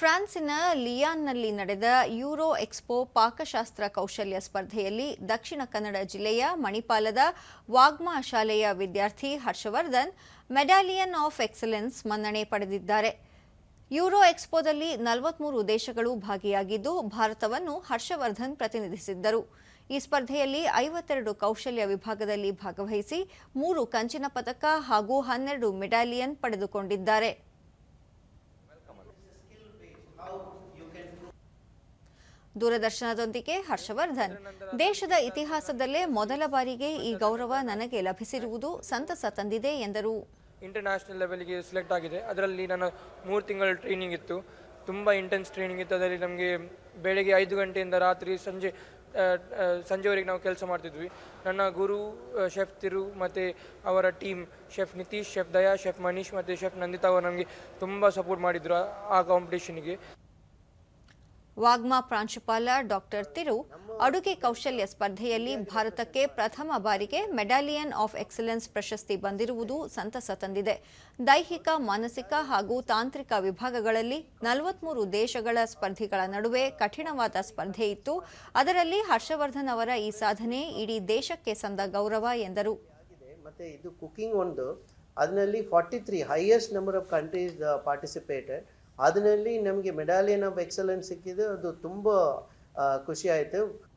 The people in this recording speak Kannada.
ಫ್ರಾನ್ಸಿನ ಲಿಯಾನ್ನಲ್ಲಿ ನಡೆದ ಯೂರೋ ಎಕ್ಸ್ಪೋ ಪಾಕಶಾಸ್ತ್ರ ಕೌಶಲ್ಯ ಸ್ಪರ್ಧೆಯಲ್ಲಿ ದಕ್ಷಿಣ ಕನ್ನಡ ಜಿಲ್ಲೆಯ ಮಣಿಪಾಲದ ವಾಗ್ಮಾ ಶಾಲೆಯ ವಿದ್ಯಾರ್ಥಿ ಹರ್ಷವರ್ಧನ್ ಮೆಡಾಲಿಯನ್ ಆಫ್ ಎಕ್ಸಲೆನ್ಸ್ ಮನ್ನಣೆ ಪಡೆದಿದ್ದಾರೆ. ಯೂರೋ ಎಕ್ಸ್ಪೋದಲ್ಲಿ ನಲವತ್ಮೂರು ದೇಶಗಳು ಭಾಗಿಯಾಗಿದ್ದು, ಭಾರತವನ್ನು ಹರ್ಷವರ್ಧನ್ ಪ್ರತಿನಿಧಿಸಿದ್ದರು. ಈ ಸ್ಪರ್ಧೆಯಲ್ಲಿ ಐವತ್ತೆರಡು ಕೌಶಲ್ಯ ವಿಭಾಗದಲ್ಲಿ ಭಾಗವಹಿಸಿ ಮೂರು ಕಂಚಿನ ಪದಕ ಹಾಗೂ ಹನ್ನೆರಡು ಮೆಡಾಲಿಯನ್ ಪಡೆದುಕೊಂಡಿದ್ದಾರೆ. ದೂರದರ್ಶನದೊಂದಿಗೆ ಹರ್ಷವರ್ಧನ್. ದೇಶದ ಇತಿಹಾಸದಲ್ಲೇ ಮೊದಲ ಬಾರಿಗೆ ಈ ಗೌರವ ನನಗೆ ಲಭಿಸಿರುವುದು ಸಂತಸ ತಂದಿದೆ, ಎಂದರು. ಇಂಟರ್ನ್ಯಾಷನಲ್ ಲೆವೆಲ್ಗೆ ಸೆಲೆಕ್ಟ್ ಆಗಿದೆ. ಅದರಲ್ಲಿ ನನ್ನ ಮೂರು ತಿಂಗಳ ಟ್ರೈನಿಂಗ್ ಇತ್ತು. ತುಂಬ ಇಂಟೆನ್ಸ್ ಟ್ರೈನಿಂಗ್ ಇತ್ತು. ಅದರಲ್ಲಿ ನಮಗೆ ಬೆಳಗ್ಗೆ ಐದು ಗಂಟೆಯಿಂದ ರಾತ್ರಿ ಸಂಜೆ ಸಂಜೆವರೆಗೆ ನಾವು ಕೆಲಸ ಮಾಡ್ತಿದ್ವಿ. ನನ್ನ ಗುರು ಶೆಫ್ ತಿರು ಮತ್ತು ಅವರ team, chef Nitish, chef Daya, chef Manish ಮತ್ತು ಶೆಫ್ ನಂದಿತಾ ಅವರು ನಮಗೆ ತುಂಬ ಸಪೋರ್ಟ್ ಮಾಡಿದರು ಆ- ಕಾಂಪಿಟೇಷನ್ಗೆ ವಾಗ್ಮಾ ಪ್ರಾಂಶುಪಾಲ ಡಾಕ್ಟರ್ ತಿರು ಅಡುಗೆ ಕೌಶಲ್ಯ ಸ್ಪರ್ಧೆಯಲ್ಲಿ ಭಾರತಕ್ಕೆ ಪ್ರಥಮ ಬಾರಿಗೆ ಮೆಡಾಲಿಯನ್ ಆಫ್ ಎಕ್ಸಲೆನ್ಸ್ ಪ್ರಶಸ್ತಿ ಬಂದಿರುವುದು ಸಂತಸ ತಂದಿದೆ. ದೈಹಿಕ, ಮಾನಸಿಕ ಹಾಗೂ ತಾಂತ್ರಿಕ ವಿಭಾಗಗಳಲ್ಲಿ ನಲವತ್ಮೂರು ದೇಶಗಳ ಸ್ಪರ್ಧಿಗಳ ನಡುವೆ ಕಠಿಣವಾದ ಸ್ಪರ್ಧೆ ಇತ್ತು. ಅದರಲ್ಲಿ ಹರ್ಷವರ್ಧನ್ ಅವರ ಈ ಸಾಧನೆ ಇಡೀ ದೇಶಕ್ಕೆ ಸಂದ ಗೌರವ ಎಂದರು. ಮತ್ತೆ ಅದರಲ್ಲಿ forty highest number of countries participated ಅದರಲ್ಲಿ ನಮಗೆ ಮೆಡಾಲಿಯನ್ ಆಫ್ ಎಕ್ಸಲೆನ್ಸ್ ಸಿಕ್ಕಿದೆ. ಅದು ತುಂಬ ಖುಷಿ ಆಯಿತು.